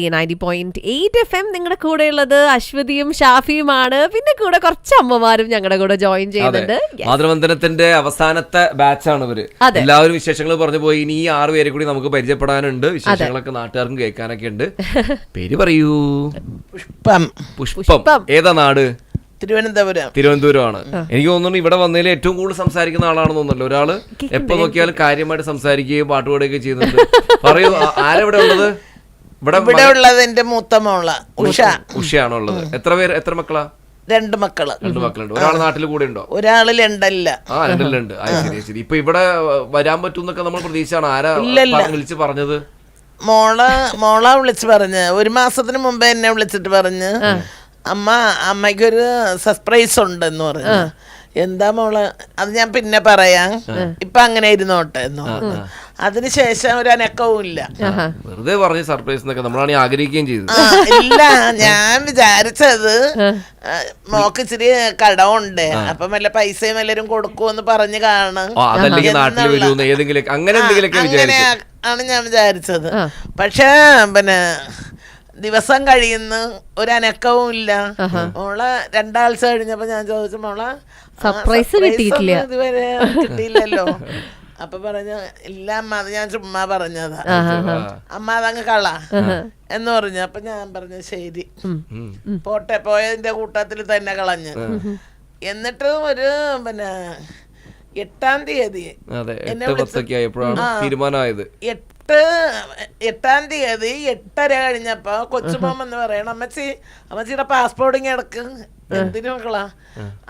Ninety point eight F M നിങ്ങളുടെ കൂടെ ഉള്ളത് അശ്വതിയും ഷാഫിയുമാണ്. പിന്നെ കൂടെ കുറച്ച് അമ്മമാരും ഞങ്ങളുടെ കൂടെ ജോയിൻ ചെയ്യുന്നുണ്ട്. മാതൃവന്ദനത്തിന്റെ അവസാനത്തെ ബാച്ചാണ് ഇവർ എല്ലാവരും വിശേഷങ്ങൾ പറഞ്ഞു പോയി. ഇനി ഈ ആറ് പേരെ കൂടി നമുക്ക് പരിചയപ്പെടാനുണ്ട്. വിശേഷങ്ങളൊക്കെ നാട്ടുകാർക്കും കേൾക്കാനൊക്കെ ഉണ്ട്. പേര് പറയൂ. പുഷ്പം. പുഷ്പം. പുഷ്പം. ഏതാ നാട്? തിരുവനന്തപുരം. തിരുവനന്തപുരമാണ്. എനിക്ക് തോന്നുന്നു ഇവിടെ വന്നതിൽ ഏറ്റവും കൂടുതൽ സംസാരിക്കുന്ന ആളാണെന്ന് തോന്നുന്നല്ലോ ഒരാൾ എപ്പോ നോക്കിയാലും കാര്യമായിട്ട് സംസാരിക്കുകയും പാട്ടുപാടുകയൊക്കെ ചെയ്യുന്നുണ്ട്. പറയൂ ആരെവിടെ ഉള്ളത് ഇവിടെ ഇവിടെ ഉള്ളത് എന്റെ മൂത്ത മോള ഉഷ. ഉഷയാണോ ഉള്ളത് എത്ര പേര് എത്ര മക്കളാ? രണ്ട് മക്കൾ. രണ്ട് മക്കളുണ്ട്. ഒരാൾ നാട്ടിൽ കൂടെ ഉണ്ടോ? ഒരാൾ ലണ്ടനില്ല ആ ലണ്ടലുണ്ട് ആ ശരി ശരി. ഇപ്പൊ ഇവിടെ വരാൻ പറ്റുന്നൊക്കെ നമ്മൾ പ്രതീക്ഷയാണ് ആരാ വിളിച്ച് പറഞ്ഞത്? മോള മോള വിളിച്ച് പറഞ്ഞ്. ഒരു മാസത്തിന് മുമ്പ് എന്നെ വിളിച്ചിട്ട് പറഞ്ഞ്. അമ്മ അമ്മയ്ക്കൊരു സർപ്രൈസ് ഉണ്ട് എന്ന് പറഞ്ഞു എന്താ മോൾ? അത് ഞാൻ പിന്നെ പറയാം. ഇപ്പൊ അങ്ങനെ ഇരുന്നോട്ടെ എന്ന് പറഞ്ഞു. അതിനുശേഷം ഒരു അനക്കവും ഇല്ല. വെറുതെ പറഞ്ഞ സർപ്രൈസ് എന്നൊക്കെ നമ്മളാണ് ആഗ്രഹിക്കുകയും ചെയ്തത്. ഇല്ല ഞാൻ വിചാരിച്ചത് മോക്ക് ഇച്ചിരി കടമുണ്ട് അപ്പൊ വല്ല പൈസയും എല്ലാരും കൊടുക്കുമെന്ന് പറഞ്ഞു കാണും അങ്ങനെ ആണ് ഞാൻ വിചാരിച്ചത്. പക്ഷെ പിന്നെ ദിവസം കഴിയുന്ന ഒരു അനക്കവും ഇല്ല. മോളെ രണ്ടാഴ്ച കഴിഞ്ഞപ്പോ ഞാൻ ചോദിച്ചു മോളെ സർപ്രൈസ് കിട്ടിയിട്ടില്ല. ഇതുവരെ കിട്ടിയില്ലല്ലോ. അപ്പൊ പറഞ്ഞ ഇല്ല അമ്മ അത് ഞാൻ ചുമ്മാ പറഞ്ഞതാ. അമ്മ അതങ്ങ് കള എന്ന് പറഞ്ഞു. അപ്പൊ ഞാൻ പറഞ്ഞു ശരി. പോട്ടെ പോയതിന്റെ കൂട്ടത്തിൽ തന്നെ കളഞ്ഞ്. എന്നിട്ട് ഒരു പിന്നെ എട്ടാം തീയതി തീരുമാനമായത്. എട്ട് എട്ടാം തീയതി എട്ടര കഴിഞ്ഞപ്പോ കൊച്ചുമോം എന്ന് പറയണം അമ്മച്ചി അമ്മച്ചിയുടെ പാസ്പോർട്ട് ഇങ്ങനെ എടുക്ക്. എന്തിനു മക്കളാ?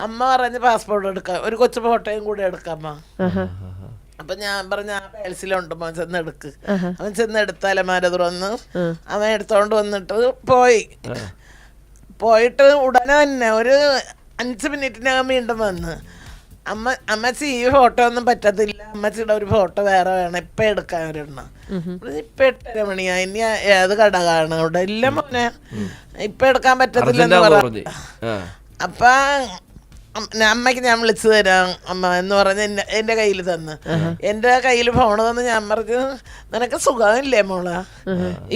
അമ്മ പറഞ്ഞ് പാസ്പോർട്ട് എടുക്കാം. ഒരു കൊച്ചു ഫോട്ടോയും കൂടെ എടുക്കാമ്മ അപ്പൊ ഞാൻ പറഞ്ഞ ആ പേഴ്സിലുണ്ട് മോൻ ചെന്ന് എടുക്ക് അവൻ ചെന്ന് എടുത്ത് അലമാര തുറന്ന് അവൻ എടുത്തോണ്ട് വന്നിട്ട് പോയി. പോയിട്ട് ഉടനെ തന്നെ ഒരു അഞ്ച് മിനിറ്റിനകം വീണ്ടും വന്ന്. അമ്മ അമ്മച്ചി ഈ ഫോട്ടോ ഒന്നും പറ്റത്തില്ല. അമ്മച്ചിയുടെ ഒരു ഫോട്ടോ വേറെ വേണം. ഇപ്പൊ എടുക്കാൻ ഒരെണ്ണം ഇപ്പൊ എട്ടര മണിയാ ഇനി ഏത് കട കാണും അവിടെ എല്ലാം മോനെ. ഇപ്പൊ എടുക്കാൻ പറ്റത്തില്ല എന്ന് പറ പറഞ്ഞ് അപ്പൊ അമ്മയ്ക്ക് ഞാൻ വിളിച്ചു തരാം അമ്മ എന്ന് പറഞ്ഞ് എന്റെ എന്റെ കയ്യിൽ തന്ന്. എന്റെ കയ്യിൽ ഫോൺ തന്ന് ഞാൻ പറഞ്ഞു നിനക്ക് സുഖമില്ലേ മോള?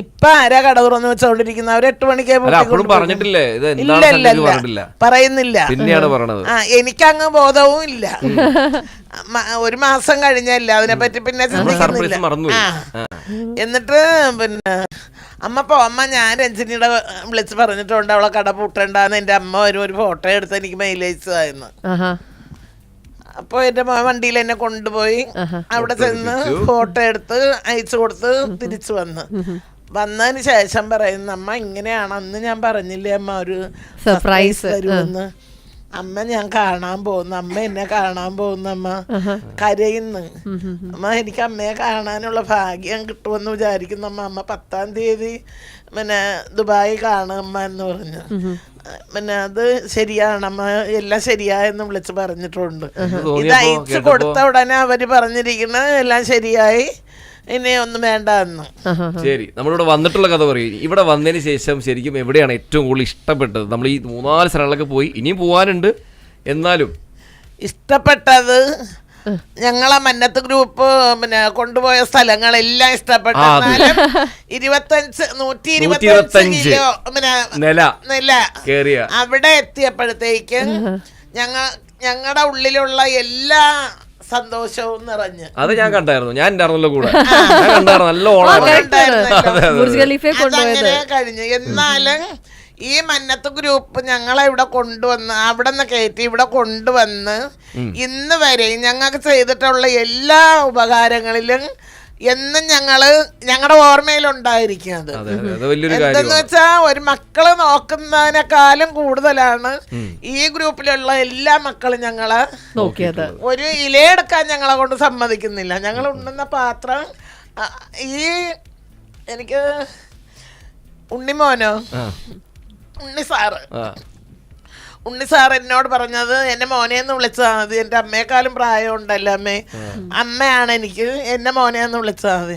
ഇപ്പൊ ആരാ കട തുറന്ന് വെച്ചോണ്ടിരിക്കുന്ന? അവർ എട്ട് മണിക്കേ പറഞ്ഞിട്ടില്ല. ഇല്ല ഇല്ല പറയുന്നില്ല. ആ എനിക്കങ്ങ് ബോധവും ഇല്ല. ഒരു മാസം കഴിഞ്ഞല്ല അതിനെ പറ്റി പിന്നെ ചിന്തിക്കുന്നില്ല. ആ. എന്നിട്ട് പിന്നെ അമ്മ പോ അമ്മ ഞാൻ രഞ്ജിനിയുടെ വിളിച്ച് പറഞ്ഞിട്ടുണ്ട് അവളെ കട പൂട്ടണ്ടെന്ന്. എന്റെ അമ്മ വരും ഒരു ഫോട്ടോ എടുത്ത് എനിക്ക് മെയിലയച്ചതായിരുന്നു ആഹാ. എന്റെ എന്റെ മോൻ വണ്ടിയിൽ എന്നെ കൊണ്ടുപോയി. അവിടെ ചെന്ന് ഫോട്ടോ എടുത്ത് അയച്ചു കൊടുത്ത് തിരിച്ചു വന്ന്. വന്നതിന് ശേഷം പറയുന്നു അമ്മ ഇങ്ങനെയാണ് അന്ന് ഞാൻ പറഞ്ഞില്ലേ അമ്മ ഒരു സർപ്രൈസ് തരുമെന്ന് അമ്മ ഞാൻ കാണാൻ പോകുന്നു. അമ്മ എന്നെ കാണാൻ പോകുന്നു അമ്മ. കരയുന്നു. അമ്മ എനിക്ക് അമ്മയെ കാണാനുള്ള ഭാഗ്യം കിട്ടുമെന്ന് വിചാരിക്കുന്നു. അമ്മ അമ്മ പത്താം തീയതി പിന്നെ ദുബായി കാണും അമ്മ എന്ന് പറഞ്ഞു. പിന്നെ അത് ശരിയാണ്. അമ്മ എല്ലാം ശരിയായെന്ന് വിളിച്ച് പറഞ്ഞിട്ടുണ്ട്. ഇത് അയച്ചു കൊടുത്ത ഉടനെ അവർ പറഞ്ഞിരിക്കുന്നത് എല്ലാം ശരിയായി. ഇനി ഒന്നും വേണ്ട എന്ന് ശരി നമ്മളിവിടെ വന്നിട്ടുള്ള കഥ പറയും. ഇവിടെ വന്നതിന് ശേഷം ശരിക്കും എവിടെയാണ് ഏറ്റവും കൂടുതൽ ഇഷ്ടപ്പെട്ടത്? നമ്മൾ ഈ മൂന്നാൽ സ്ഥലങ്ങളൊക്കെ പോയി ഇനിയും പോകാനുണ്ട് എന്നാലും? ഇഷ്ടപ്പെട്ടത് ഞങ്ങളെ മന്നത്ത് ഗ്രൂപ്പ് പിന്നെ കൊണ്ടുപോയ സ്ഥലങ്ങളെല്ലാം ഇഷ്ടപ്പെട്ടു. എന്നാലും ഇരുപത്തഞ്ച് നൂറ്റി ഇരുപത്തഞ്ച് ഇരുപത്തഞ്ച് കിലോ പിന്നെ നില നില അവിടെ എത്തിയപ്പോഴത്തേക്ക് ഞങ്ങ ഞങ്ങളുടെ ഉള്ളിലുള്ള എല്ലാ സന്തോഷവും നിറഞ്ഞ്. അത് ഞാൻ കണ്ടായിരുന്നു. ഞാൻ ഉണ്ടായിരുന്നല്ലോ കൂടെ. ഞാൻ കണ്ടായിരുന്നു. നല്ല കഴിഞ്ഞു. എന്നാലും ഈ മന്നത്ത് ഗ്രൂപ്പ് ഞങ്ങളെ ഇവിടെ കൊണ്ടുവന്ന് അവിടെ നിന്ന് കയറ്റി ഇവിടെ കൊണ്ടുവന്ന് ഇന്ന് വരെ ഞങ്ങൾക്ക് ചെയ്തിട്ടുള്ള എല്ലാ ഉപകാരങ്ങളിലും എന്നും ഞങ്ങൾ ഞങ്ങളുടെ ഓർമ്മയിലുണ്ടായിരിക്കുന്നത്. എന്തെന്ന് വെച്ചാ ഒരു മക്കൾ നോക്കുന്നതിനേക്കാളും കൂടുതലാണ് ഈ ഗ്രൂപ്പിലുള്ള എല്ലാ മക്കളും ഞങ്ങളെ നോക്കിയത്. ഒരു ഇലയെടുക്കാൻ ഞങ്ങളെ കൊണ്ട് സമ്മതിക്കുന്നില്ല. ഞങ്ങൾ ഉണ്ണുന്ന പാത്രം ഈ എനിക്ക് ഉണ്ണിമോനോ? ഉണ്ണി സാറ്. ഉണ്ണി സാർ എന്നോട് പറഞ്ഞത് എന്നെ മോനെന്ന് വിളിച്ചാൽ മതി. എന്റെ അമ്മയെക്കാളും പ്രായം ഉണ്ടല്ലോ അമ്മേ അമ്മയാണ് എനിക്ക്. എന്നെ മോനെന്ന് വിളിച്ചാൽ മതി.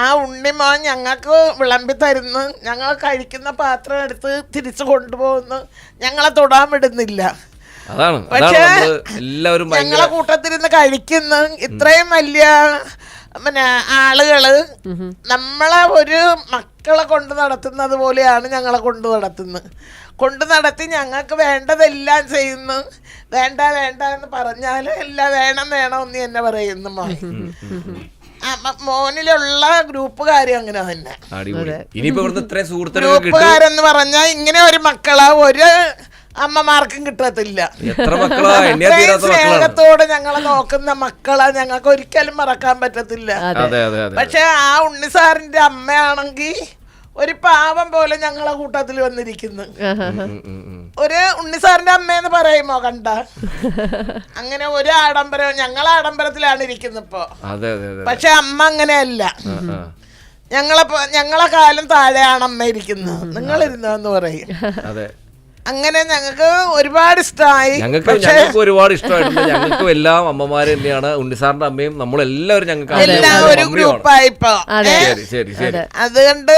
ആ ഉണ്ണി മോൻ ഞങ്ങൾക്ക് വിളമ്പി തരുന്നു. ഞങ്ങൾ കഴിക്കുന്ന പാത്രം എടുത്ത് തിരിച്ചു കൊണ്ടുപോകുന്നു. ഞങ്ങളെ തൊടാൻ വിടുന്നില്ല. അതാണ്. പക്ഷേ എല്ലാവരും ഞങ്ങളെ കൂട്ടത്തിരുന്ന് കഴിക്കുന്ന. ഇത്രയും വലിയ പിന്നെ ആളുകൾ നമ്മളെ ഒരു മക്കളെ കൊണ്ട് നടത്തുന്നത് പോലെയാണ് ഞങ്ങളെ കൊണ്ട് നടത്തുന്നത്. കൊണ്ട് നടത്തി ഞങ്ങൾക്ക് വേണ്ടതെല്ലാം ചെയ്യുന്നു. വേണ്ട വേണ്ട എന്ന് പറഞ്ഞാൽ എല്ലാം വേണം വേണം എന്ന് തന്നെ പറയുന്നു മോൻ. മോനിലുള്ള ഗ്രൂപ്പ് കാര്യം അങ്ങനെ തന്നെ. ഗ്രൂപ്പുകാരെന്ന് പറഞ്ഞാൽ ഇങ്ങനെ ഒരു മക്കളാ ഒരു അമ്മമാർക്കും കിട്ടത്തില്ല. എത്ര മക്കളാ? എണ്ണിയാ തീരാത്ത മക്കളാണ്. സ്നേഹത്തോടെ ഞങ്ങളെ നോക്കുന്ന മക്കളാ ഞങ്ങൾക്ക് ഒരിക്കലും മറക്കാൻ പറ്റത്തില്ല. അതെ. അതെ അതെ പക്ഷെ ആ ഉണ്ണിസാറിന്റെ അമ്മയാണെങ്കിൽ ഒരു പാവം പോലെ ഞങ്ങളെ കൂട്ടത്തിൽ വന്നിരിക്കുന്നു. ഒരു ഉണ്ണിസാറിന്റെ അമ്മയെന്ന് പറയുമോ കണ്ട? അങ്ങനെ ഒരു ആഡംബരവും ഞങ്ങൾ ആഡംബരത്തിലാണ് ഇരിക്കുന്നത് ഇപ്പോ അതെ അതെ അതെ. പക്ഷെ അമ്മ അങ്ങനെയല്ല. ഞങ്ങളെ ഞങ്ങളെ കാലം താഴെയാണ് അമ്മ ഇരിക്കുന്നത്. നിങ്ങൾ ഇരുന്നതെന്ന് പറയും. അതെ. അങ്ങനെ ഞങ്ങൾക്ക് ഒരുപാട് ഇഷ്ടമായി. ഞങ്ങൾക്ക് ഞങ്ങൾക്ക് ഒരുപാട് ഇഷ്ടമായിട്ടുണ്ട്. ഞങ്ങൾക്കും എല്ലാം അമ്മമാര് തന്നെയാണ്. ഉണ്ണിസാറിന്റെ അമ്മയും നമ്മളെല്ലാവരും ഞങ്ങൾക്ക് ഒരു ഗ്രൂപ്പായി ഇപ്പൊ. അതെ. ഏ? ശരി ശരി. ശരി അതുകൊണ്ട്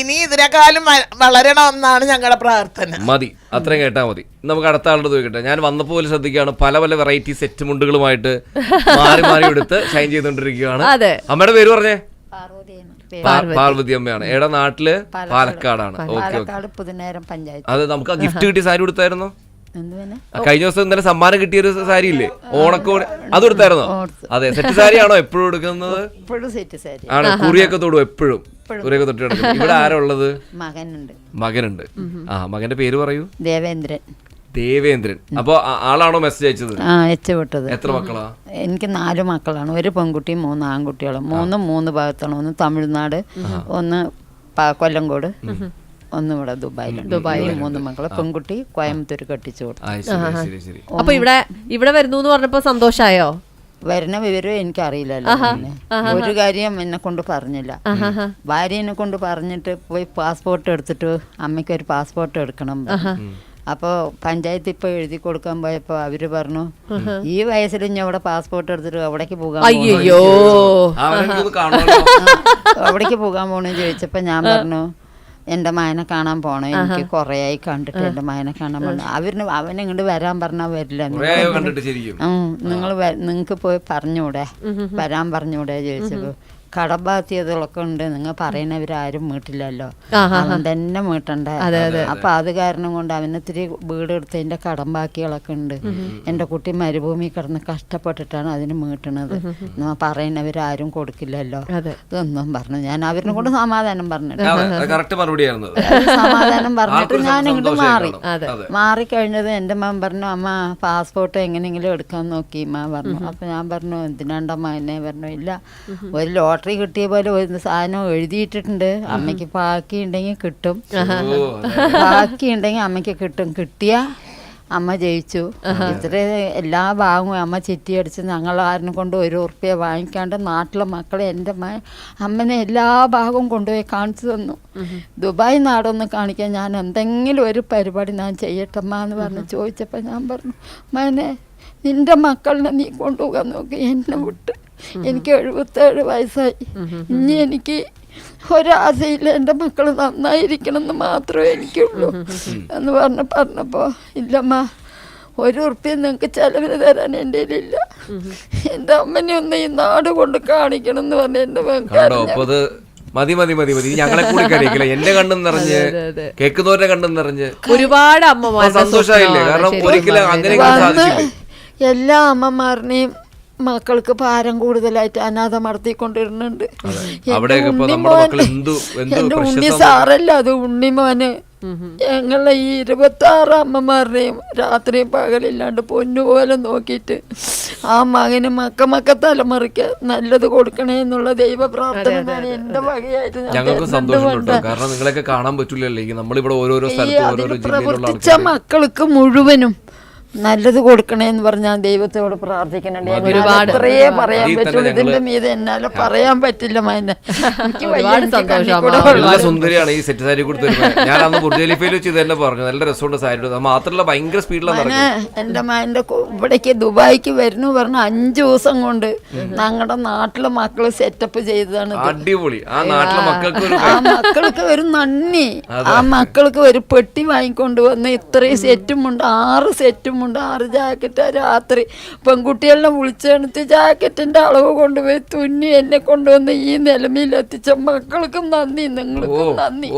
ഇനി ഇതിനേക്കാളും വളരണമെന്നാണ് ഞങ്ങളുടെ പ്രാർത്ഥന. മതി. അത്രയും കേട്ടാ മതി. നമുക്ക് അടുത്ത ആളുടെ ചോദിക്കട്ടെ. ഞാൻ വന്നപ്പോൾ പോലും ശ്രദ്ധിക്കുകയാണ്. പല പല വെറൈറ്റി സെറ്റ് മുണ്ടുകളുമായിട്ട് മാറി മാറി എടുത്ത് ഷൈൻ ചെയ്തുകൊണ്ടിരിക്കുകയാണ്. അതെ. അമ്മയുടെ പേര് പറഞ്ഞേ? പാർവതി. അമ്മയാണ് ഏടെ നാട്ടിൽ പാലക്കാടാണ്. പാലക്കാട്. പുതുനേരം പഞ്ചായത്ത്. അത് നമുക്ക് ഗിഫ്റ്റ് കിട്ടിയ സാരി കൊടുത്തായിരുന്നു കഴിഞ്ഞ ദിവസം ഇന്നലെ സമ്മാനം കിട്ടിയ ഒരു സാരി ഇല്ലേ ഓണക്കോട് അത് കൊടുത്തായിരുന്നോ അതെ സെറ്റ് സാരി ആണോ എപ്പോഴും എടുക്കുന്നത് ആണ്? കുറിയൊക്കെ തൊടും എപ്പോഴും? കുറിയൊക്കെ തൊട്ട് ഇവിടെ ആരാ ഉള്ളത്? മകനുണ്ട്. മകനുണ്ട്. ആ മകന്റെ പേര് പറയൂ. ദേവേന്ദ്രൻ. ദേവേന്ദ്രൻ. അപ്പൊ ആളാണോ മെസ്സേജ് അയച്ചത്? ആ അയച്ചുവിട്ടത്. വിട്ടത് എത്ര മക്കളാ? എനിക്ക് നാല് മക്കളാണ്. ഒരു പെൺകുട്ടിയും മൂന്ന് ആൺകുട്ടികളും. മൂന്നും മൂന്ന് ഭാഗത്താണ്. ഒന്ന് തമിഴ്നാട് ഒന്ന് കൊല്ലംകോട് കൊല്ലങ്കോട് ഒന്ന് ഇവിടെ ദുബായിലുണ്ട് ദുബായിൽ മൂന്ന് മക്കളെ. പെൺകുട്ടി കോയമ്പത്തൂർ കെട്ടിച്ചു കൊടുത്തു. അപ്പൊ ഇവിടെ ഇവിടെ വരുന്നു എന്ന് പറഞ്ഞപ്പോ സന്തോഷായോ? വരുന്ന വിവരം എനിക്കറിയില്ലല്ലോ. ഒരു കാര്യം എന്നെ കൊണ്ട് പറഞ്ഞില്ല. ഭാര്യനെ കൊണ്ട് പറഞ്ഞിട്ട് പോയി പാസ്പോർട്ട് എടുത്തിട്ട് അമ്മയ്ക്ക് ഒരു പാസ്പോർട്ട് എടുക്കണം. അപ്പോൾ പഞ്ചായത്ത് ഇപ്പോൾ എഴുതി കൊടുക്കാൻ പോയപ്പോൾ അവർ പറഞ്ഞു ഈ വയസ്സിൽ ഇനി അവിടെ പാസ്പോർട്ട് എടുത്തിട്ട് അവിടേക്ക് പോകാൻ പോകണോ?" അയ്യോ അവിടേക്ക് പോകാൻ പോകണമെന്ന് ചോദിച്ചപ്പോൾ ഞാൻ പറഞ്ഞു എന്റെ മായനെ കാണാൻ പോണം. എനിക്ക് കുറേ ആയി കണ്ടിട്ട് എന്റെ മായനെ കാണാൻ പോണ. അവരിന് അവനെ ഇങ്ങോട്ട് വരാൻ പറഞ്ഞാൽ വരില്ല. കുറേ ആയോ കണ്ടിട്ട് ശരിക്കും. നിങ്ങൾ നിങ്ങൾക്ക് പോയി പറഞ്ഞൂടെ. വരാൻ പറഞ്ഞൂടെ ചോദിച്ചപ്പോൾ കടബാധ്യതകളൊക്കെ ഉണ്ട്. നിങ്ങൾ പറയുന്നവരാരും വീട്ടില്ലല്ലോ. അവൻ തന്നെ വീട്ടണ്ടേ. അപ്പൊ അത് കാരണം കൊണ്ട് അവന് ഇത്തിരി വീടെടുത്തതിന്റെ കടം ബാക്കികളൊക്കെ ഉണ്ട്. എന്റെ കുട്ടി മരുഭൂമി കിടന്ന് കഷ്ടപ്പെട്ടിട്ടാണ് അതിന് വീട്ടണത് നമ്മ പറയുന്നവരാരും കൊടുക്കില്ലല്ലോ. ഇതൊന്നും പറഞ്ഞു. ഞാൻ അവരിനെ കൊണ്ട് സമാധാനം പറഞ്ഞിട്ട്. സമാധാനം പറഞ്ഞിട്ട് ഞാൻ ഇങ്ങോട്ട് മാറി. മാറി കഴിഞ്ഞത് എന്റെ മകൻ പറഞ്ഞു അമ്മ പാസ്പോർട്ട് എങ്ങനെയെങ്കിലും എടുക്കാൻ നോക്കി അമ്മ പറഞ്ഞു. അപ്പൊ ഞാൻ പറഞ്ഞു എന്തിനാണ്ടമ്മ എന്നെ? പറഞ്ഞു ഇല്ല ഒരു ലോട്ടറി കിട്ടിയ പോലെ ഒരു സാധനം എഴുതിയിട്ടിട്ടുണ്ട്. അമ്മയ്ക്ക് ബാക്കി ഉണ്ടെങ്കിൽ കിട്ടും. ഓ, ബാക്കി ഉണ്ടെങ്കിൽ അമ്മയ്ക്ക് കിട്ടും. കിട്ടിയ അമ്മ ജയിച്ചു. ഇത്ര എല്ലാ ഭാഗവും അമ്മ ചിറ്റിയടിച്ച് ഞങ്ങൾ ആരും കൊണ്ട് ഒരു ഉറുപ്പ്യ വാങ്ങിക്കാണ്ട് നാട്ടിലെ മക്കളെ എന്റെ മ അമ്മനെ എല്ലാ ഭാഗവും കൊണ്ടുപോയി കാണിച്ചു തന്നു. ദുബായ് നാടൊന്ന് കാണിക്കാൻ ഞാൻ എന്തെങ്കിലും ഒരു പരിപാടി ഞാൻ ചെയ്യട്ടമ്മ എന്ന് പറഞ്ഞ് ചോദിച്ചപ്പോൾ ഞാൻ പറഞ്ഞു മനെ നിന്റെ മക്കളിനെ നീ കൊണ്ടുപോകാൻ നോക്കി എന്നെ വിട്ട്. എനിക്ക് എഴുപത്തേഴ് വയസ്സായി. ഇനി എനിക്ക് ഒരാശയില്ല എന്റെ മക്കൾ നന്നായിരിക്കണം എന്ന് മാത്രമേ എനിക്കുള്ളൂ. എന്ന് പറഞ്ഞ് പറഞ്ഞപ്പോൾ ഇല്ലമ്മ ഒരു ഉറുപ്പ്യ നിങ്ങൾക്ക് ചെലവിന് തരാൻ എന്റെ ഇല്ല എന്റെ അമ്മനെ ഒന്ന് ഈ നാട് കൊണ്ട് കാണിക്കണം എന്ന് പറഞ്ഞ എന്റെ അത് മതി മതി മതി മതി. ഞങ്ങളെ കൂടി കഴിക്കില്ല എന്റെ കണ്ണും നിറഞ്ഞ് കേൾക്കുന്നവരുടെ കണ്ണും നിറഞ്ഞ്. ഒരുപാട് അമ്മമാർ സന്തോഷമായില്ലേ? കാരണം ഒരിക്കലും അങ്ങനെ എല്ലാ അമ്മമാരുടെയും മക്കൾക്ക് ഭാരം കൂടുതലായിട്ട് അനാഥ നടത്തിക്കൊണ്ടിരുന്നുണ്ട് അവിടെയൊക്കെ ഇപ്പൊ നമ്മുടെ മക്കൾ എന്തു എന്തു എന്റെ ഉണ്ണി സാറല്ല അത് ഉണ്ണിമോന് ഞങ്ങളെ ഈ ഇരുപത്തി ആറ് അമ്മമാരുടെയും രാത്രിയും പകലില്ലാണ്ട് പൊന്നുപോലെ നോക്കിയിട്ട് ആ മകന് മക്ക മക്ക തലമുറയ്ക്ക് നല്ലത് കൊടുക്കണേ എന്നുള്ള ദൈവ പ്രാർത്ഥന എന്റെ വകയായിട്ട് ഞങ്ങൾക്ക് തരുന്നുണ്ട് സന്തോഷം കൊണ്ട്. കേട്ടോ. കാരണം നിങ്ങളെയൊക്കെ കാണാൻ പറ്റില്ലല്ലേ നമ്മളിവിടെ ഓരോരോ പ്രവർത്തിച്ച മക്കൾക്ക് മുഴുവനും നല്ലത് കൊടുക്കണേ എന്ന് പറഞ്ഞാൽ ദൈവത്തോട് പ്രാർത്ഥിക്കണേ കുറേ ഒരുപാട് അത്രേ പറയാൻ ഞങ്ങൾ ഇതിന്റെ മീത് എന്നാലും പറയാൻ പറ്റില്ല മൈന സുന്ദരിയാണ് ഈ സെറ്റ് സാരി കൊടുത്ത് ഞാൻ അന്ന് ബുർജ് ഖലീഫയിൽ വെച്ച് തന്നെ പറഞ്ഞു. നല്ല രസമുണ്ട് സാരി അത് മാത്രമല്ല ഭയങ്കര സ്പീഡിലാണ് എന്റെ മകന്റെ ഇവിടേക്ക് ദുബായിക്ക് വരുന്നു പറഞ്ഞ അഞ്ചു ദിവസം കൊണ്ട് ഞങ്ങളുടെ നാട്ടിലെ മക്കൾ സെറ്റപ്പ് ചെയ്തതാണ് അടിപൊളി. ആ നാട്ടിലെ മക്കൾക്ക് ആ മക്കൾക്ക് ഒരു നന്ദി. ആ മക്കൾക്ക് ഒരു പെട്ടി വാങ്ങിക്കൊണ്ട് വന്ന് ഇത്രയും സെറ്റും ഉണ്ട്. ആറ് സെറ്റും കൊണ്ട് ആറ് ജാക്കറ്റ് രാത്രി. പെൺകുട്ടികളെ വിളിച്ചെടുത്ത് ജാക്കറ്റിന്റെ അളവ് കൊണ്ടുപോയി തുന്നി എന്നെ കൊണ്ടുവന്ന് ഈ നിലമയിൽ എത്തിച്ച മക്കൾക്കും നന്ദി നിങ്ങൾക്കും നന്ദി.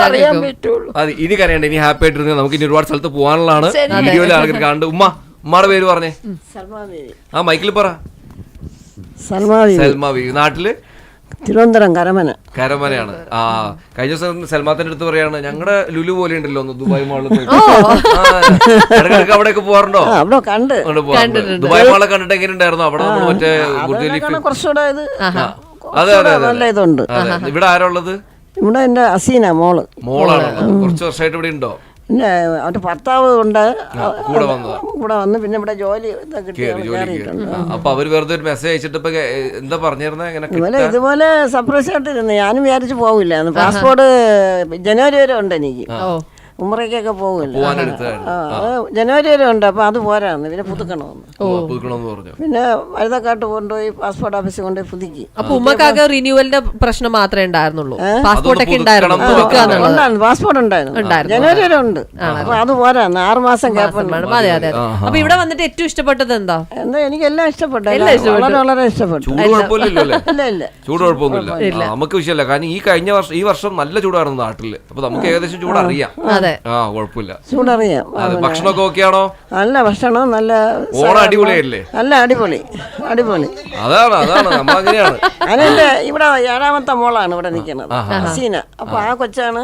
പറയാൻ പറ്റുള്ളൂ. ഇനി കരയണ്ട ഇനി ഹാപ്പി ആയിട്ടിരുന്ന നമുക്ക് ഇനി ഒരുപാട് സ്ഥലത്ത് പോകാനുള്ളതാണ്. വീഡിയോയിൽ ആൾക്കാർ കാണുന്നുണ്ട്. ഉമ്മ ഉമ്മയുടെ പേര് പറഞ്ഞേ. ആ മൈക്കിൽ പറ. സൽമാ സൽമാ നാട്ടിൽ തിരുവനന്തപുരം കരമന. കരമനയാണ്. ആ കഴിഞ്ഞ ദിവസം സൽമാത്തിന്റെ അടുത്ത് പറയാണ് ഞങ്ങളുടെ ലുലു പോലെ ഉണ്ടല്ലോ ഒന്ന് ദുബായ് മാളിൽ ഇടയ്ക്കിടയ്ക്ക് അവിടെയൊക്കെ പോകാറുണ്ടോ? അവിടെ കണ്ട്. ദുബായ് മാളെ കണ്ടിട്ട് എങ്ങനെയുണ്ടായിരുന്നു അവിടെ നമ്മൾ മറ്റേ കുറച്ചുകൂടെ ഇത് അതെ അതെ നല്ല ഇതുണ്ട്. അതെ. ഇവിടെ ആരാ ഉള്ളത്? ഇവിടെ എന്റെ അസീന മോൾ. മോളാണ്? കുറച്ച് വർഷമായിട്ട് ഇവിടെ ഉണ്ടോ? പിന്നെ അവന്റെ ഭർത്താവ് ഉണ്ട്. കൂടെ വന്നതാ. കൂടെ വന്ന് പിന്നെ ഇവിടെ ജോലി അപ്പൊ അവർ വെറുതെ ഒരു മെസ്സേജ് അയച്ചിട്ട് ഇപ്പൊ എന്താ പറഞ്ഞിരുന്നത്? ഇതുപോലെ സർപ്രൈസ് ആയിട്ടിരുന്നു. ഞാനും വിചാരിച്ചു പോവില്ല. പാസ്പോർട്ട് ജനുവരി വരെ ഉണ്ട് എനിക്ക്. ഓ പോകില്ല ജനുവരി വരെ ഉണ്ട്. അപ്പോൾ അത് പോരാന്ന്. പിന്നെ പുതുക്കണമെന്ന്. പറഞ്ഞു. പിന്നെ വഴുതക്കാട്ട് കൊണ്ടുപോയി പാസ്പോർട്ട് ഓഫീസിൽ കൊണ്ടുപോയി പുതുക്കി. അപ്പൊ ഉമ്മക്കാകെ റിന്യൂവലിന്റെ പ്രശ്നം മാത്രമേ ഉണ്ടായിരുന്നുള്ളൂ. പാസ്പോർട്ട് ഒക്കെ ഉണ്ടായിരുന്നു. പാസ്പോർട്ട് ഉണ്ടായിരുന്നു. ജനുവരി വരെ ഉണ്ട്. അപ്പൊ അത് പോരാന്ന്. ആറ് മാസം ഗ്യാപ്പ്. അതെ അതെ അപ്പൊ ഇവിടെ വന്നിട്ട് ഏറ്റവും ഇഷ്ടപ്പെട്ടത് എന്താ? എന്താ എനിക്ക് എല്ലാം ഇഷ്ടപ്പെട്ടു. വളരെ വളരെ ഇഷ്ടപ്പെട്ടു. ചൂട് നമുക്ക് വിഷയമല്ല. കാരണം ഈ കഴിഞ്ഞ വർഷം ഈ വർഷം നല്ല ചൂടായിരുന്നു നാട്ടിൽ. അപ്പൊ നമുക്ക് ഏകദേശം ചൂട് അറിയാം അതെ. ആ കുഴപ്പമില്ല. ചൂടറിയാം. അതെ ഭക്ഷണമൊക്കെ ഓക്കെയാണോ? നല്ല ഭക്ഷണം നല്ല ഓണം അടിപൊളിയായില്ലേ? നല്ല അടിപൊളി അടിപൊളി. അതാണ് അതാണ് നമ്മളങ്ങനെയാണ്. അതിനെന്റെ ഇവിടെ ഏഴാമത്തെ മോളാണ് ഇവിടെ നിൽക്കുന്നത് ഹസീന. അപ്പൊ ആ കൊച്ചാണ്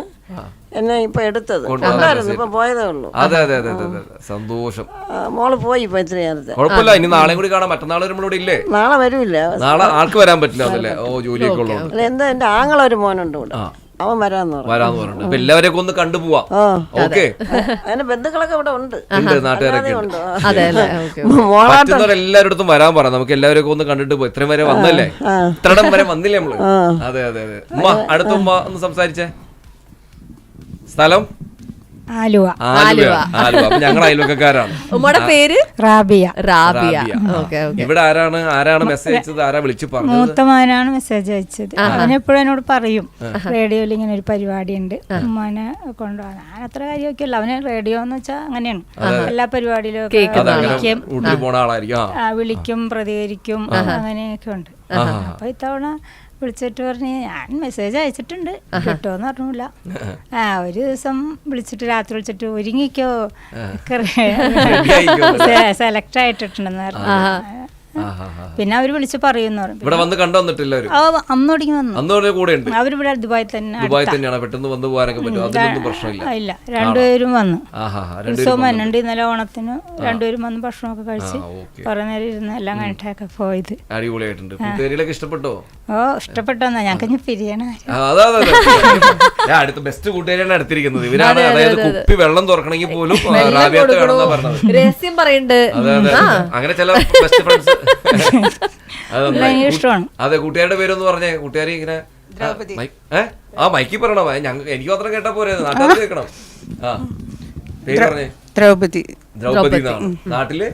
എന്നെ ഇപ്പൊ എടുത്തത്. ഉണ്ടായിരുന്നു ഇപ്പൊ പോയതേ ഉള്ളൂ. അതെ അതെ അതെ അതെ അതെ സന്തോഷം. ആ, മോൾ പോയി ഇപ്പൊ ഇത്ര നേരത്തെ. കുഴപ്പമില്ല ഇനി നാളെയും കൂടി കാണാം. മറ്റന്നാൾ നമ്മളിവിടെ ഇല്ലേ? നാളെ വരൂല്ല. നാളെ ആൾക്ക് വരാൻ പറ്റില്ല അതല്ലേ? ഓ ജോലിയൊക്കെ ഉള്ളതുകൊണ്ട്. അല്ല എന്താ എന്റെ ആങ്ങളൊരു മോനുണ്ട് ഇവിടെ. അവൻ വരാന്ന് വരാന്ന് പറഞ്ഞു അപ്പൊ എല്ലാവരെയൊക്കെ ഒന്ന് കണ്ടുപോവാം ഓക്കെ. അതിന്റെ ബന്ധുക്കളൊക്കെ ഇവിടെ ഉണ്ട്. ഉണ്ട് നാട്ടുകാരൊക്കെ ഉണ്ട്. മോളാട്ടം പറ്റുന്നവരെല്ലാവരുടെ വരാൻ പറ നമുക്ക് എല്ലാവരെയൊക്കെ ഒന്ന് കണ്ടിട്ട് പോയി ഇത്രയും വരെ വന്നല്ലേ? ഇത്രടം വരെ വന്നില്ലേ നമ്മൾ? അതെ അതെ അതെ. ഉമ്മ അടുത്ത ഉമ്മ ഒന്ന് സംസാരിച്ചേ. സ്ഥലം? ആലുവ. ആലുവ. ആലുവ. അപ്പൊ ഞങ്ങൾ അയൽവക്കക്കാരാണ്. ഉമ്മയുടെ പേര്? റാബിയ. റാബിയ. Okay okay. ഇവിടെ ആരാണ് ആരാണ് മെസ്സേജ് അയച്ചത് ആരാ വിളിച്ചു പറഞ്ഞത്? മൂത്തമാനാണ് മെസ്സേജ് അയച്ചത്. അവൻ എപ്പോഴും എന്നോട് പറയും റേഡിയോയിൽ ഇങ്ങനെ ഒരു പരിപാടി ഉണ്ട് ഉമ്മാനെ കൊണ്ടുപോകാൻ. ഞാൻ അത്ര കാര്യമൊക്കെ അല്ല. അവന് റേഡിയോ എന്ന് വെച്ചാൽ അങ്ങനെയാണ്. എല്ലാ പരിപാടിയിലും വിളിക്കും. വിളിക്കും പ്രതികരിക്കും അങ്ങനെയൊക്കെ ഉണ്ട്. അപ്പൊ ഇത്തവണ വിളിച്ചിട്ട് പറഞ്ഞ് ഞാൻ മെസ്സേജ് അയച്ചിട്ടുണ്ട്. കിട്ടുമെന്ന് പറഞ്ഞില്ല ആ ഒരു ദിവസം വിളിച്ചിട്ട് രാത്രി വിളിച്ചിട്ട് ഒരുങ്ങിക്കോ. സെലക്ട് ആയിട്ടിട്ടുണ്ടെന്ന് പറഞ്ഞു. പിന്നെ അവർ വിളിച്ച് പറയുന്നു ഇവിടെ വന്ന് കണ്ടു വന്നിട്ട് എല്ലാവരും ആ അന്നൊടുങ്ങി വന്നു. അന്ന് പറഞ്ഞ കൂടെ ഉണ്ട്. അവരിവിടെ ദുബായ് തന്നെ ദുബായ് തന്നെയാണ്. പെട്ടെന്ന് വന്ന് പോകാനൊക്കെ പറ്റും. അതിനൊന്നും പ്രശ്നമില്ല. ഇല്ല. രണ്ടുപേരും വന്നു. ഉത്സവം വന്നുണ്ട് ഇന്നലെ ഓണത്തിന് രണ്ടുപേരും വന്ന് ഭക്ഷണമൊക്കെ കഴിച്ച്. കുറെ നേരം ഇരുന്ന് എല്ലാം കഴിഞ്ഞിട്ടൊക്കെ പോയത്. അടിപൊളിയായിട്ടുണ്ട്. കൂട്ടുകാരികളൊക്കെ ഇഷ്ടപ്പെട്ടോ? ഓ ഇഷ്ടപ്പെട്ടോന്നാ. ഞങ്ങൾക്ക് ഇനി പിരിയണ ആ, അതാ അതാ, അതാ. ഞാൻ അടുത്ത ബെസ്റ്റ് കൂട്ടുകാരിയാണ് അടുത്തിരിക്കുന്നത്. ഇവരാണ് അതായത് കുപ്പി വെള്ളം തുറക്കണമെങ്കിൽ പോലും ആ, പറഞ്ഞത്. രഹസ്യം പറയുന്നുണ്ട്. അങ്ങനെ ചില ബെസ്റ്റ് ഫ്രണ്ട്സ് ഇഷ്ടമാണ്. അതെ കൂട്ടുകാരുടെ പേരൊന്ന് പറഞ്ഞേ. കൂട്ടുകാരി ഇങ്ങനെ ആ, ആ മൈക്കി പറയണോ? ഞങ്ങൾ എനിക്ക് മാത്രം കേട്ടാ പോരെ. നാട്ടുകാർ കേൾക്കണം. ആ. പേര് പറഞ്ഞേ. ദ്രൗപദി. ദ്രൗപദി എന്നാണ്? നാട്ടിൽ?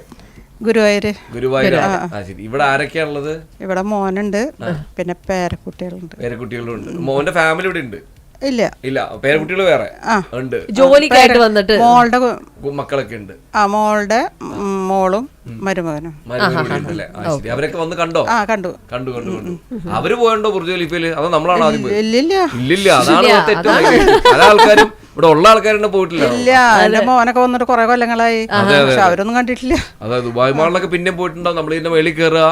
ഗുരുവായൂര്. ഗുരുവായൂര്. ഇവിടെ ആരൊക്കെയാണുള്ളത്? ഇവിടെ മോനുണ്ട്. പിന്നെ പേരക്കുട്ടികളുണ്ട്. പേരക്കുട്ടികളുണ്ട്. മോന്റെ ഫാമിലി ഇവിടെ ഉണ്ട്. ഇല്ല. ഇല്ല. പേരക്കുട്ടികൾ വേറെ ഉണ്ട്. ജോലിക്കായിട്ട് വന്നിട്ട്? മോളുടെ മക്കളൊക്കെ ഉണ്ട്. ആ മോളുടെ മോളും മരുമകനും. അവരൊക്കെ വന്ന് കണ്ടോ? ആ കണ്ടു. കണ്ടു കണ്ടു കണ്ടു. അവർ പോയണ്ടോ ബുർജ് ഖലീഫയിൽ? നമ്മളാണ് നമ്മളാണോ ആദ്യം ഇല്ലില്ല. ഇല്ലില്ല. അതാണ് ആൾക്കാരും ഇവിടെ ഉള്ള ആൾക്കാരും പോയിട്ടില്ല. ഇല്ല എന്റെ മോനൊക്കെ വന്നിട്ട് കുറെ കൊല്ലങ്ങളായി. പക്ഷെ അവരൊന്നും കണ്ടിട്ടില്ല. അതെ ദുബായ് മാളിലൊക്കെ പിന്നെ പോയിട്ടുണ്ടാവും നമ്മൾ ഇതിന്റെ മേളിൽ കയറുക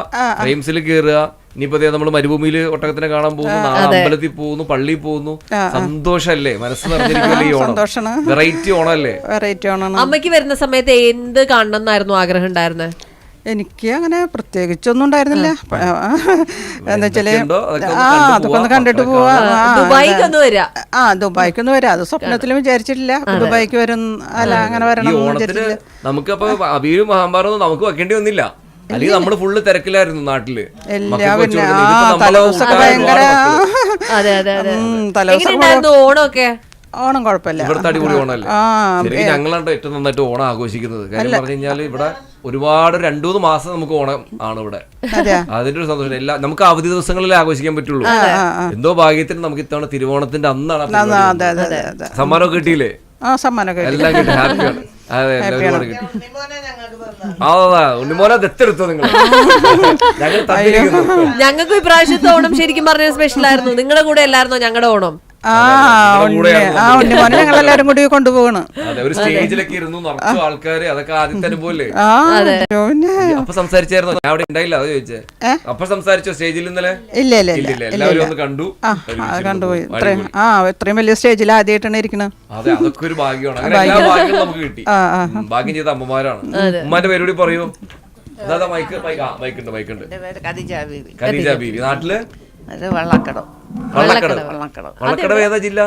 റെയിംസിൽ കയറുക ഇനിയിപ്പോ നമ്മൾ മരുഭൂമിയിൽ ഒട്ടകത്തിനെ കാണാൻ പോകുന്നു നാളെ അമ്പലത്തിൽ പോകുന്നു പള്ളിയിൽ പോകുന്നു. സന്തോഷല്ലേ? മനസ്സ് നിറഞ്ഞിരിക്കുമല്ലോ ഈ ഓണം. സന്തോഷാണ്. വെറൈറ്റി ഓണല്ലേ വെറൈറ്റി ഓണം അമ്മയ്ക്ക് വരുന്ന സമയത്ത് എന്ത് കാണണം എന്നായിരുന്നു ആഗ്രഹം ഉണ്ടായിരുന്നത് എനിക്ക് അങ്ങനെ പ്രത്യേകിച്ചൊന്നും ഉണ്ടായിരുന്നില്ല. എന്താ വെച്ചാൽ എന്തൊക്കെയുണ്ടോ? അതൊക്കെ ഒന്ന് ആ അതൊക്കെ ഒന്ന് കണ്ടിട്ട് പോവാ. ആ, ദുബായിക്ക് ഒന്ന് വരാ. അത് സ്വപ്നത്തിലും വിചാരിച്ചിട്ടില്ല. ദുബായിക്ക് വരും അല്ല അങ്ങനെ വരണം നമുക്കപ്പോ അബീരും മഹാഭാരതം നമ്മൾ വെക്കേണ്ടി വന്നില്ല. അല്ലെങ്കിൽ നമ്മൾ ഫുള്ള് തിരക്കിലായിരുന്നു നാട്ടിൽ. ഓണമൊക്കെ? ഓണം കുഴപ്പമില്ല. ഇവിടുത്തെ അടിപൊളി ഓണല്ലേ ആ ശരിക്കും ഞങ്ങളാണ് ഏറ്റവും നന്നായിട്ട് ഓണം ആഘോഷിക്കുന്നത്. കാര്യം പറഞ്ഞു കഴിഞ്ഞാൽ ഇവിടെ ഒരുപാട് രണ്ടു മൂന്ന് മാസം നമുക്ക് ഓണം ആണ് ഇവിടെ? അതിന്റെ ഒരു സന്തോഷം. എല്ലാ നമുക്ക് അവധി ദിവസങ്ങളിൽ ആഘോഷിക്കാൻ പറ്റുള്ളൂ. എന്തോ ഭാഗ്യത്തിന് നമുക്ക് ഇത്തവണ തിരുവോണത്തിന്റെ അന്നാണ് സമ്മാനമൊക്കെ കിട്ടിയില്ലേ? ആ സമ്മാനമൊക്കെ കിട്ടി. എല്ലാം കിട്ടി. ഹാപ്പിയാണ് അതെ കിട്ടി. ഉണ്ണിമോനെ ഞങ്ങൾക്ക് തന്ന. ആ അതാ ഉണ്ണിമോനെ ദത്തെടുത്തോ നിങ്ങൾ? ഞങ്ങൾക്ക് ഇപ്രാവശ്യത്തെ ഓണം ശരിക്കും പറഞ്ഞ സ്പെഷ്യൽ ആയിരുന്നു. നിങ്ങളുടെ കൂടെ അല്ലായിരുന്നോ ഞങ്ങളുടെ ഓണം? ആ ആ കൂടി കൊണ്ടുപോകണ് അതെ ഒരു സ്റ്റേജിലൊക്കെ ഇരുന്നു നിറച്ചു ആൾക്കാര്. അതൊക്കെ ആദ്യത്തെ അനുഭവല്ലേ? ആ പിന്നെ? അപ്പൊ സംസാരിച്ചായിരുന്നോ? ഞാൻ അവിടെ ഉണ്ടായില്ല അത് ചോദിച്ചേ. അപ്പൊ സംസാരിച്ചോ? സ്റ്റേജിൽ ഇന്നലെ? ഇല്ല ഇല്ല ഇല്ല. ഇല്ല ഇല്ല എല്ലാവരും ഒന്ന് കണ്ടു. ആ. കണ്ടുപോയി ഇത്രയും ആ ഇത്രയും വലിയ സ്റ്റേജിൽ ആദ്യമായിട്ടാണ് ഇരിക്കണത് അതെ അതൊക്കെ ഒരു ഭാഗ്യമാണ്. അങ്ങനെ എല്ലാ ഭാഗ്യവും നമുക്ക് കിട്ടി. ആ, ആ. ഉം, ഭാഗ്യം ചെയ്ത അമ്മമാരാണ്. ഉമ്മാന്റെ പേര് കൂടി പറയൂ. അതാ മൈക്ക് മൈക്ക് ഉണ്ട് മൈക്ക് ഉണ്ട്. ഖദീജ ബീവി. നാട്ടിൽ? അത് വെള്ളക്കടം വള്ളക്കട വെള്ളക്കടം വള്ളക്കട ഏതാ ജില്ല?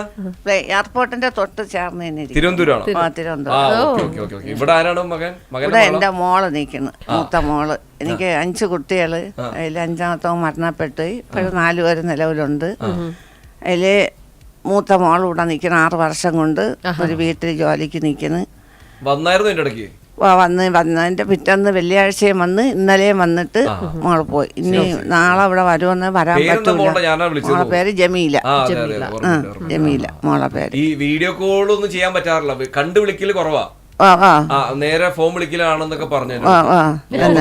എയർപോർട്ടിന്റെ തൊട്ട് ചേർന്ന് തന്നെ ഇരിക്കും തിരുവനന്തപുരമാണോ ആ ആ Thiruvananthapuram okay okay okay okay. ഇവിടെ ആരാണ് മകൻ? മകൻ ഇവിടെ എന്റെ മോൾ നിൽക്കുന്നു. മൂത്ത മോൾ. എനിക്ക് അഞ്ച് കുട്ടികൾ. അതിൽ അഞ്ചാമത്തെ മരണപ്പെട്ട്. ഇപ്പോഴും നാലു പേര് നിലവിലുണ്ട്. അതിൽ മൂത്ത മോൾ ഇവിടെ നിൽക്കുന്നു ആറ് വർഷം കൊണ്ട് ഒരു വീട്ടിൽ ജോലിക്ക് നിൽക്കുന്നു. വന്നായിരുന്നു എന്റെ ഇടയ്ക്ക്? വന്ന് വന്നതിന്റെ പിറ്റേന്ന് വെള്ളിയാഴ്ചയും വന്ന് ഇന്നലെയും വന്നിട്ട് മോൾ പോയി. ഇനി നാളെ അവിടെ വരുമെന്ന് വരാൻ പറ്റില്ല മോളെ പേര് ജമീല. ജമീല മോളെ പേര്. ഈ വീഡിയോ കോൾ ഒന്നും ചെയ്യാൻ പറ്റാറില്ല. കണ്ടു വിളിക്കൽ കുറവാ. നേരെ ഫോൺ വിളിക്കലാണെന്നൊക്കെ പറഞ്ഞു ആ ആ.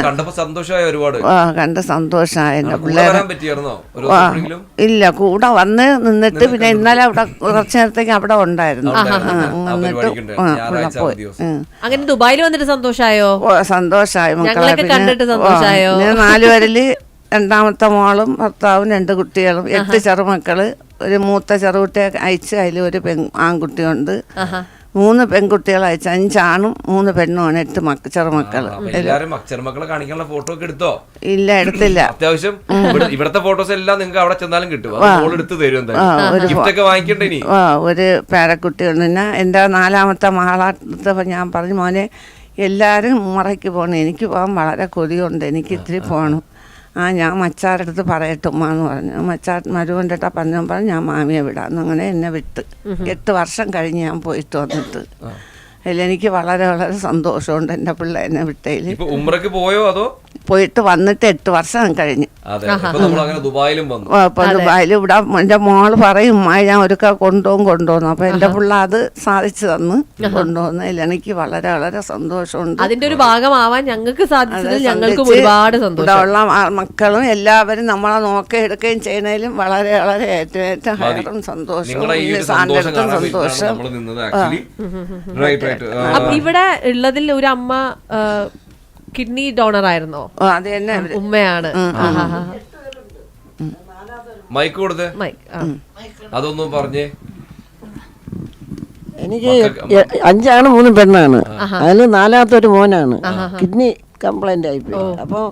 കണ്ടപ്പോ സന്തോഷമായ ഒരുപാട്. കണ്ട കണ്ട് സന്തോഷമായി ഇല്ല കൂടെ വന്ന് നിന്നിട്ട് പിന്നെ ഇന്നലെ അവിടെ കുറച്ചു നേരത്തേക്ക് അവിടെ ഉണ്ടായിരുന്നു. അങ്ങനെ ദുബായിൽ വന്നിട്ട് സന്തോഷായോ? സന്തോഷായോ? പിന്നെ നാലുപേരിൽ രണ്ടാമത്തെ മോളും ഭർത്താവും രണ്ട് കുട്ടികളും. എട്ട് ചെറുമക്കൾ. ഒരു മൂത്ത ചെറുകുട്ടിയെ അയച്ച് അതിൽ ഒരു പെൺ ആൺകുട്ടിയുണ്ട്. മൂന്ന് പെൺകുട്ടികൾ അയച്ച അഞ്ചാണും മൂന്ന് പെണ്ണുമാണ് എട്ട് മക്ക ചെറുമക്കൾ എല്ലാരും ചെറുമക്കളെ കാണിക്കാനുള്ള ഫോട്ടോ ഒക്കെ എടുത്തോ? ഇല്ല എടുത്തില്ല. അത്യാവശ്യം ഇവിടെ- ഇവിടത്തെ ഫോട്ടോസ് എല്ലാം നിങ്ങൾക്ക് അവിടെ ചെന്നാലും കിട്ടും. എടുത്ത് തരും ഒരു പേരക്കുട്ടി പിന്നെ എന്റെ നാലാമത്തെ മഹാളാട്ടത്തെ ഞാൻ പറഞ്ഞു മോനെ എല്ലാവരും മുറയ്ക്ക് പോകണം എനിക്ക് പോകാൻ വളരെ കൊതിയുണ്ട്. എനിക്ക് ഇത്തിരി പോകണം ആ ഞാൻ മച്ചാരടുത്ത് പറയട്ടെ ഉമ്മ എന്ന് പറഞ്ഞു. മച്ചാ മരുവന്റെ അടുത്ത പറഞ്ഞു പറഞ്ഞു ഞാൻ മാമിയെ വിടാം അങ്ങനെ എന്നെ വിട്ട്. എട്ട് വർഷം കഴിഞ്ഞ് ഞാൻ പോയിട്ട് വന്നിട്ട്. അതിലെനിക്ക് വളരെ വളരെ സന്തോഷമുണ്ട് എന്റെ പിള്ളേ എന്നെ വിട്ടതിൽ ഇപ്പൊ ഉമ്രക്ക് പോയോ അതോ? പോയിട്ട് വന്നിട്ട് എട്ട് വർഷം കഴിഞ്ഞു. അതെ ഇപ്പൊ നമ്മൾ അങ്ങനെ ദുബായിലും വന്നു. അപ്പൊ ദുബായിൽ ഇവിടെ എന്റെ മോൾ പറയും ഉമ്മ ഞാൻ ഒരുക്ക കൊണ്ടുപോകും കൊണ്ടുപോകുന്നു അപ്പൊ എന്റെ പിള്ള അത് സാധിച്ചു തന്ന് കൊണ്ടുപോകുന്നതിൽ എനിക്ക് വളരെ വളരെ സന്തോഷമുണ്ട്. അതിന്റെ ഒരു ഭാഗമാവാൻ ഞങ്ങൾക്ക് സാധിച്ചത് ഞങ്ങൾക്ക് ഒരുപാട് സന്തോഷമുള്ള മക്കളും എല്ലാവരും നമ്മളെ നോക്കി എടുക്കുകയും ചെയ്യുന്നതിലും വളരെ വളരെ ഏറ്റവും ഏറ്റവും ഹയറും സന്തോഷവും സന്തോഷം അടുത്തും കാണാൻ വേണ്ടിയിട്ടാണ് സന്തോഷം. നമ്മൾ നിന്നത് ആക്ച്വലി റൈറ്റ് റൈറ്റ് അപ്പൊ ഇവിടെ ഉള്ളതിൽ ഒരു അമ്മ കിഡ്നി ഡോണർ ആയിരുന്നോ? അത് തന്നെ അവർ. ഉമ്മയാണ്. ആഹാഹാ. മൈക്ക് കൊടുത്തേ? മൈക്ക്, ആ. അതൊന്നും പറഞ്ഞേ. എനിക്ക് എ- അഞ്ചാണ് മൂന്നും പെണ്ണാണ്. അതിൽ നാലാമത്തെ ഒരു മോനാണ്. കിഡ്നി കംപ്ലൈന്റ് ആയിപ്പോയി അപ്പോൾ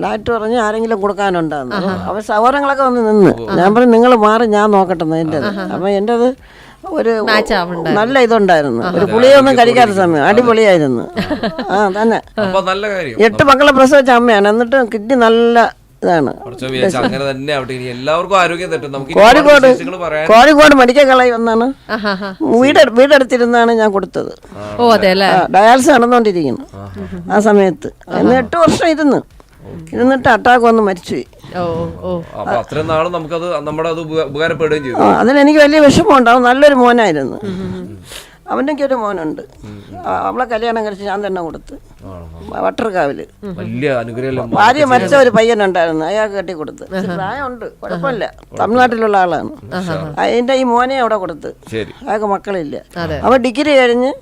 ഡാക്ടർ പറഞ്ഞു ആരെങ്കിലും കൊടുക്കാനുണ്ടാകുന്നു അപ്പോൾ സഹോദരങ്ങളൊക്കെ വന്ന് നിന്ന്. ഞാൻ പറഞ്ഞു നിങ്ങൾ മാറി ഞാൻ നോക്കട്ടെ എന്റെ അപ്പോൾ എന്റെത് ഒരു നല്ല ഇതുണ്ടായിരുന്നു. ഒരു പുളിയൊന്നും കഴിക്കാത്ത സമയം. അടിപൊളിയായിരുന്നു. ആ തന്നെ. അപ്പൊ നല്ല കാര്യം. എട്ട് മക്കളെ പ്രസവിച്ച അമ്മയാണ്. എന്നിട്ട് കിഡ്നി നല്ല ഇതാണ്. അങ്ങനെ തന്നെ അവിടെ എല്ലാവർക്കും ആരോഗ്യം നമുക്ക് കോഴിക്കോട് കോഴിക്കോട് മെഡിക്കൽ കളയിൽ വന്നാണ്. വീട് വീടെടുത്തിരുന്നാണ് ഞാൻ കൊടുത്തത്. ഓ അതെ അല്ലേ? ആ, ഡയാലിസിസ് നടന്നുകൊണ്ടിരിക്കുന്നു. ആ സമയത്ത്. അന്ന് എട്ട് വർഷം ഇരുന്ന്. ഇരുന്നിട്ട് അറ്റാക്ക് വന്ന് മരിച്ചുപോയി. ഓ ഓ. അപ്പൊ അത്രയും നാളും നമുക്കത് നമ്മുടെ അത് ഉപകാരപ്പെടുകയും ചെയ്തു. അതിലെനിക്ക് വലിയ വിഷമമുണ്ട്. അവൻ നല്ലൊരു മോനായിരുന്നു. അവന്റെ ഒരു മോനുണ്ട്. അവളെ കല്യാണം കഴിച്ച് ഞാൻ തന്നെ കൊടുത്ത്. വട്ടർകാവിൽ. ഭാര്യ മരിച്ച ഒരു പയ്യനുണ്ടായിരുന്നു. അയാൾക്ക് കെട്ടി കൊടുത്ത് പ്രായമുണ്ട്. കുഴപ്പമില്ല. തമിഴ്നാട്ടിലുള്ള ആളാണ്. അതിന്റെ ഈ മോനെ അവിടെ കൊടുത്ത്. ശരി. അയാൾക്ക് മക്കളില്ല. അവ ഡിഗ്രി കഴിഞ്ഞ്